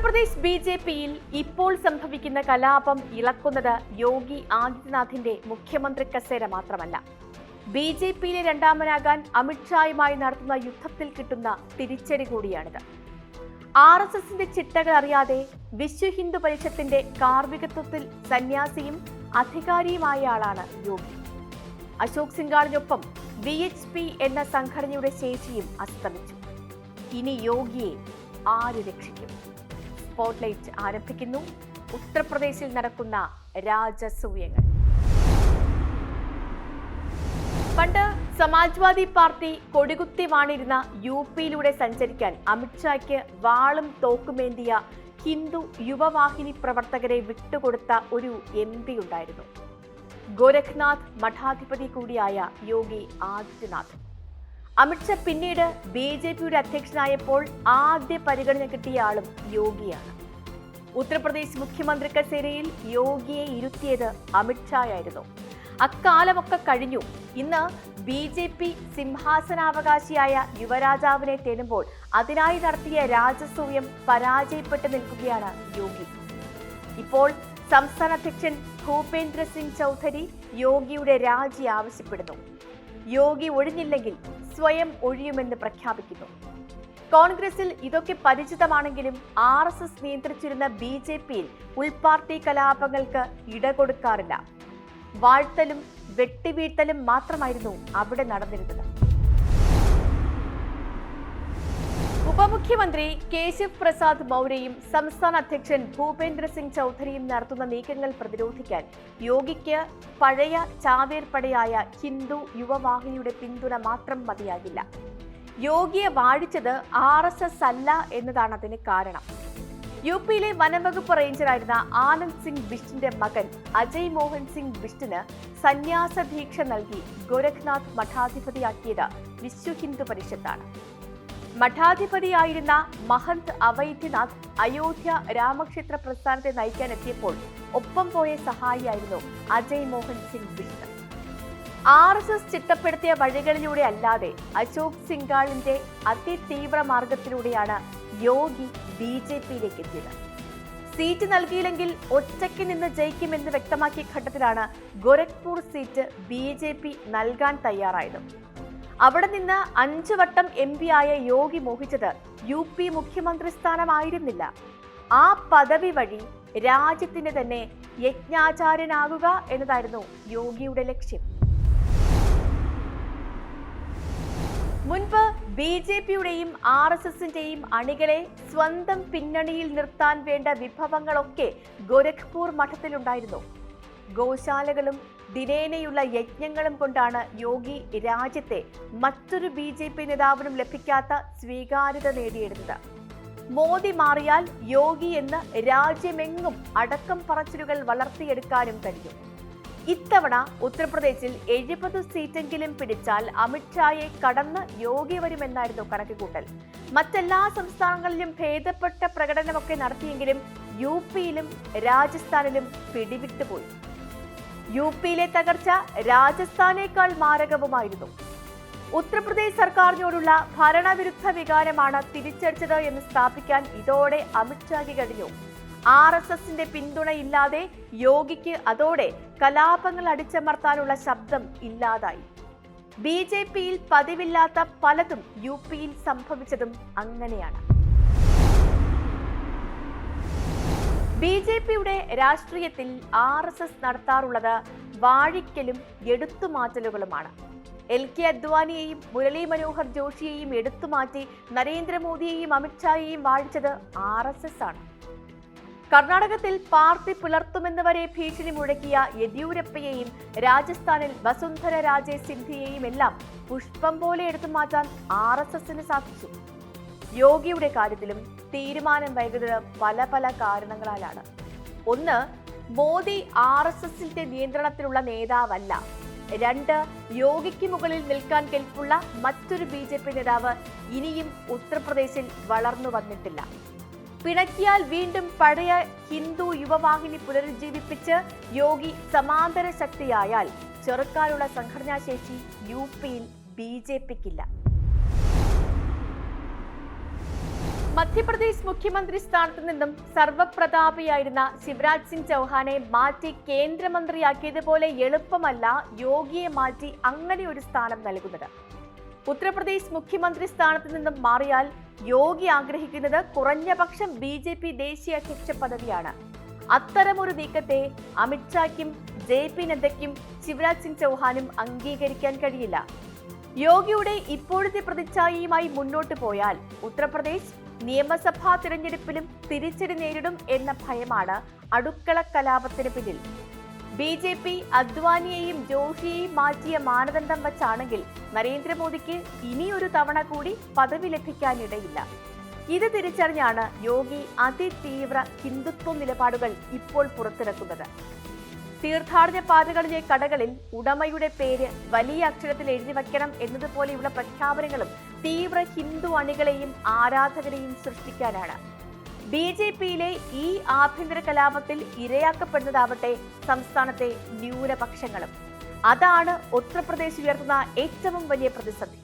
Uttar Pradesh B J പിയിൽ ഇപ്പോൾ സംഭവിക്കുന്ന കലാപം ഇളക്കുന്നത് യോഗി ആദിത്യനാഥിന്റെ മുഖ്യമന്ത്രി കസേര മാത്രമല്ല. ബി ജെ പിയിലെ രണ്ടാമനാകാൻ അമിത്ഷായുമായി നടത്തുന്ന യുദ്ധത്തിൽ കിട്ടുന്ന തിരിച്ചടി കൂടിയാണിത്. ആർ എസ് എസിന്റെ ചിട്ടകൾ അറിയാതെ വിശ്വ ഹിന്ദു പരിഷത്തിന്റെ കാർമികത്വത്തിൽ സന്യാസിയും അധികാരിയുമായ ആളാണ് യോഗി. അശോക് സിംഗാളിനൊപ്പം വി എച്ച് പി എന്ന സംഘടനയുടെ ശേഷിയും അസ്തമിച്ചു. ഇനി യോഗിയെ ആര് രക്ഷിക്കും? സ്പോട്ട്ലൈറ്റ് ആരംഭിക്കുന്നു. ഉത്തർപ്രദേശിൽ നടക്കുന്ന രാജസൂയങ്ങൾ. പണ്ട് സമാജ്വാദി പാർട്ടി കൊടികുത്തി വാണിരുന്ന യു പിയിലൂടെ സഞ്ചരിക്കാൻ അമിത്ഷായ്ക്ക് വാളും തോക്കുമേന്തിയ ഹിന്ദു യുവവാഹിനി പ്രവർത്തകരെ വിട്ടുകൊടുത്ത ഒരു എം പി ഉണ്ടായിരുന്നു. ഗോരഖ്നാഥ് മഠാധിപതി കൂടിയായ യോഗി ആദിത്യനാഥ്. അമിത്ഷാ പിന്നീട് ബി ജെ പിയുടെ അധ്യക്ഷനായപ്പോൾ ആദ്യ പരിഗണന കിട്ടിയ ആളും യോഗിയാണ്. ഉത്തർപ്രദേശ് മുഖ്യമന്ത്രി കസേരയിൽ യോഗിയെ ഇരുത്തിയത് അമിത്ഷായായിരുന്നു അക്കാലമൊക്കെ കഴിഞ്ഞു. ഇന്ന് ബി ജെ പി സിംഹാസനാവകാശിയായ യുവരാജാവിനെ തേടുമ്പോൾ അതിനായി നടത്തിയ രാജസൂയം പരാജയപ്പെട്ടു നിൽക്കുകയാണ് യോഗി. ഇപ്പോൾ സംസ്ഥാന അധ്യക്ഷൻ ഭൂപേന്ദ്ര സിംഗ് ചൗധരി യോഗിയുടെ രാജി ആവശ്യപ്പെടുന്നു. യോഗി ഒഴിഞ്ഞില്ലെങ്കിൽ സ്വയം ഒഴിയുമെന്ന് പ്രഖ്യാപിക്കുന്നു. കോൺഗ്രസിൽ ഇതൊക്കെ പരിചിതമാണെങ്കിലും ആർ എസ് എസ് നിയന്ത്രിച്ചിരുന്ന ബി ജെ പിയിൽ ഉൾപാർട്ടി കലാപങ്ങൾക്ക് ഇടകൊടുക്കാറില്ല. വാഴ്ത്തലും വെട്ടിവീഴ്ത്തലും മാത്രമായിരുന്നു അവിടെ നടന്നിരുന്നത്. ഉപമുഖ്യമന്ത്രി കേശവ് പ്രസാദ് മൗര്യയും സംസ്ഥാന അധ്യക്ഷൻ ഭൂപേന്ദ്ര സിംഗ് ചൗധരിയും നടത്തുന്ന നീക്കങ്ങൾ പ്രതിരോധിക്കാൻ യോഗിക്ക് പഴയ ചാവേർപ്പടയായ ഹിന്ദു യുവവാഹിനിയുടെ പിന്തുണ മാത്രം മതിയാകില്ല. യോഗിയെ വാഴിച്ചത് ആർ എസ് എസ് അല്ല എന്നതാണ് അതിന് കാരണം. യു പിയിലെ വനംവകുപ്പ് റേഞ്ചറായിരുന്ന ആനന്ദ് സിംഗ് ബിഷ്ടിന്റെ മകൻ അജയ് മോഹൻ സിംഗ് ബിഷ്ടിന് സന്യാസ ദീക്ഷ നൽകി ഗോരഖ്നാഥ് മഠാധിപതിയാക്കിയത് വിശ്വ ഹിന്ദു പരിഷത്താണ്. മഠാധിപതിയായിരുന്ന മഹന്ത് അവൈദ്യനാഥ് അയോധ്യ രാമക്ഷേത്ര പ്രസ്ഥാനത്തെ നയിക്കാൻ എത്തിയപ്പോൾ ഒപ്പം പോയ സഹായിയായിരുന്നു Ajay Mohan Singh Bisht R S S ചിട്ടപ്പെടുത്തിയ വഴികളിലൂടെ അല്ലാതെ അശോക് സിംഗാളിന്റെ അതിതീവ്ര മാർഗത്തിലൂടെയാണ് യോഗി ബി ജെ പിയിലേക്ക് എത്തിയത്. സീറ്റ് നൽകിയില്ലെങ്കിൽ ഒറ്റയ്ക്ക് നിന്ന് ജയിക്കുമെന്ന് വ്യക്തമാക്കിയ ഘട്ടത്തിലാണ് Gorakhpur seat B J P നൽകാൻ തയ്യാറായത്. അവിടെ നിന്ന് അഞ്ചു വട്ടം എം പി ആയ യോഗി മോഹിച്ചത് യു പി മുഖ്യമന്ത്രി സ്ഥാനമായിരുന്നില്ല. ആ പദവി വഴി രാജ്യത്തിന് തന്നെ യജ്ഞാചാര്യനാകുക എന്നതായിരുന്നു യോഗിയുടെ ലക്ഷ്യം. മുൻപ് ബി ജെ പിയുടെയും ആർ എസ് എസിന്റെയും അണികളെ സ്വന്തം പിന്നണിയിൽ നിർത്താൻ വേണ്ട വിഭവങ്ങളൊക്കെ ഗോരഖ്പൂർ മഠത്തിലുണ്ടായിരുന്നു. ഗോശാലകളും ദിനേനയുള്ള യജ്ഞങ്ങളും കൊണ്ടാണ് യോഗി രാജ്യത്തെ മറ്റൊരു ബി ജെ പി നേതാവിനും ലഭിക്കാത്ത സ്വീകാര്യത നേടിയെടുത്തത്. മോദി മാറിയാൽ യോഗി എന്ന് രാജ്യമെങ്ങും അടക്കം പറച്ചിലുകൾ വളർത്തിയെടുക്കാനും കഴിയും. ഇത്തവണ ഉത്തർപ്രദേശിൽ എഴുപത് സീറ്റെങ്കിലും പിടിച്ചാൽ അമിത്ഷായെ കടന്ന് യോഗി വരുമെന്നായിരുന്നു കണക്കുകൂട്ടൽ. മറ്റെല്ലാ സംസ്ഥാനങ്ങളിലും ഭേദപ്പെട്ട പ്രകടനമൊക്കെ നടത്തിയെങ്കിലും യു പിയിലും രാജസ്ഥാനിലും പിടിവിട്ടുപോയി. യു പിയിലെ തകർച്ച രാജസ്ഥാനേക്കാൾ മാരകവുമായിരുന്നു. ഉത്തർപ്രദേശ് സർക്കാരിനോടുള്ള ഭരണവിരുദ്ധ വികാരമാണ് തിരിച്ചടിച്ചത് എന്ന് സ്ഥാപിക്കാൻ ഇതോടെ അമിത്ഷായ്ക്ക് കഴിഞ്ഞു. ആർ എസ് എസിന്റെ പിന്തുണയില്ലാതെ യോഗിക്ക് അതോടെ കലാപങ്ങൾ അടിച്ചമർത്താനുള്ള ശബ്ദം ഇല്ലാതായി. ബി ജെ പിയിൽ പതിവില്ലാത്ത പലതും യു പിയിൽ സംഭവിച്ചതും അങ്ങനെയാണ്. ബി ജെ പിയുടെ രാഷ്ട്രീയത്തിൽ ആർ എസ് എസ് നടത്താറുള്ളത് വാഴിക്കലും എടുത്തുമാറ്റലുകളുമാണ്. എൽ കെ അദ്വാനിയെയും മുരളി മനോഹർ ജോഷിയെയും എടുത്തുമാറ്റി നരേന്ദ്രമോദിയെയും അമിത്ഷായെയും വാഴിച്ചത് ആർ എസ് എസ് ആണ്. കർണാടകത്തിൽ പാർട്ടി പുലർത്തുമെന്ന് വരെ ഭീഷണി മുഴക്കിയ യെദ്യൂരപ്പയെയും രാജസ്ഥാനിൽ വസുന്ധര രാജേ സിന്ധിയെയും എല്ലാം പുഷ്പം പോലെ എടുത്തു മാറ്റാൻ ആർ എസ് എസിന് സാധിച്ചു. യോഗിയുടെ കാര്യത്തിലും തീരുമാനം വൈകുന്നത് പല പല കാരണങ്ങളാലാണ്. ഒന്ന് മോദി ആർ എസ് എസിന്റെ നിയന്ത്രണത്തിലുള്ള നേതാവല്ല. രണ്ട് യോഗിക്ക് മുകളിൽ നിൽക്കാൻ കെൽപ്പുള്ള മറ്റൊരു ബി ജെ പി നേതാവ് ഇനിയും ഉത്തർപ്രദേശിൽ വളർന്നു വന്നിട്ടില്ല. പിണക്കിയാൽ വീണ്ടും പഴയ ഹിന്ദു യുവവാഹിനി പുനരുജ്ജീവിപ്പിച്ച് യോഗി സമാന്തര ശക്തിയായാൽ ചെറുക്കാനുള്ള സംഘടനാശേഷി യു പിയിൽ ബി ജെ പിക്കില്ല. മധ്യപ്രദേശ് മുഖ്യമന്ത്രി സ്ഥാനത്ത് നിന്നും സർവപ്രതാപിയായിരുന്ന ശിവരാജ് സിംഗ് ചൗഹാനെ മാറ്റി കേന്ദ്രമന്ത്രിയാക്കിയതുപോലെ എളുപ്പമല്ല യോഗിയെ മാറ്റി അങ്ങനെ ഒരു സ്ഥാനം നൽകുന്നത്. ഉത്തർപ്രദേശ് മുഖ്യമന്ത്രി സ്ഥാനത്ത് നിന്നും മാറിയാൽ യോഗി ആഗ്രഹിക്കുന്നത് കുറഞ്ഞപക്ഷം ബി ജെ പി ദേശീയ അധ്യക്ഷ പദവിയാണ്. അത്തരമൊരു നീക്കത്തെ അമിത്ഷായ്ക്കും ജെ പി നദ്ദയ്ക്കും ശിവരാജ് സിംഗ് ചൗഹാനും അംഗീകരിക്കാൻ കഴിയില്ല. യോഗിയുടെ ഇപ്പോഴത്തെ പ്രതിച്ഛായയുമായി മുന്നോട്ട് പോയാൽ ഉത്തർപ്രദേശ് നിയമസഭാ തിരഞ്ഞെടുപ്പിലും തിരിച്ചടി നേരിടും എന്ന ഭയമാണ് അടുക്കള കലാപത്തിന് പിന്നിൽ. ബി ജെ പി അദ്വാനിയെയും ജോഷിയെയും മാറ്റിയ മാനദണ്ഡം വച്ചാണെങ്കിൽ നരേന്ദ്രമോദിക്ക് ഇനിയൊരു തവണ കൂടി പദവി ലഭിക്കാനിടയില്ല. ഇത് തിരിച്ചറിഞ്ഞാണ് യോഗി അതിതീവ്ര ഹിന്ദുത്വ നിലപാടുകൾ ഇപ്പോൾ പുറത്തിറക്കുന്നത്. തീർത്ഥാടന പാതകളിലെ കടകളിൽ ഉടമയുടെ പേര് വലിയ അക്ഷരത്തിൽ എഴുതി വയ്ക്കണം എന്നതുപോലെയുള്ള പ്രഖ്യാപനങ്ങളും തീവ്ര ഹിന്ദു അണികളെയും ആരാധകരെയും സൃഷ്ടിക്കാനാണ്. ബി ജെ പിയിലെ ഈ ആഭ്യന്തര കലാപത്തിൽ ഇരയാക്കപ്പെടുന്നതാവട്ടെ സംസ്ഥാനത്തെ ന്യൂനപക്ഷങ്ങളും. അതാണ് ഉത്തർപ്രദേശ് ഉയർത്തുന്ന ഏറ്റവും വലിയ പ്രതിസന്ധി.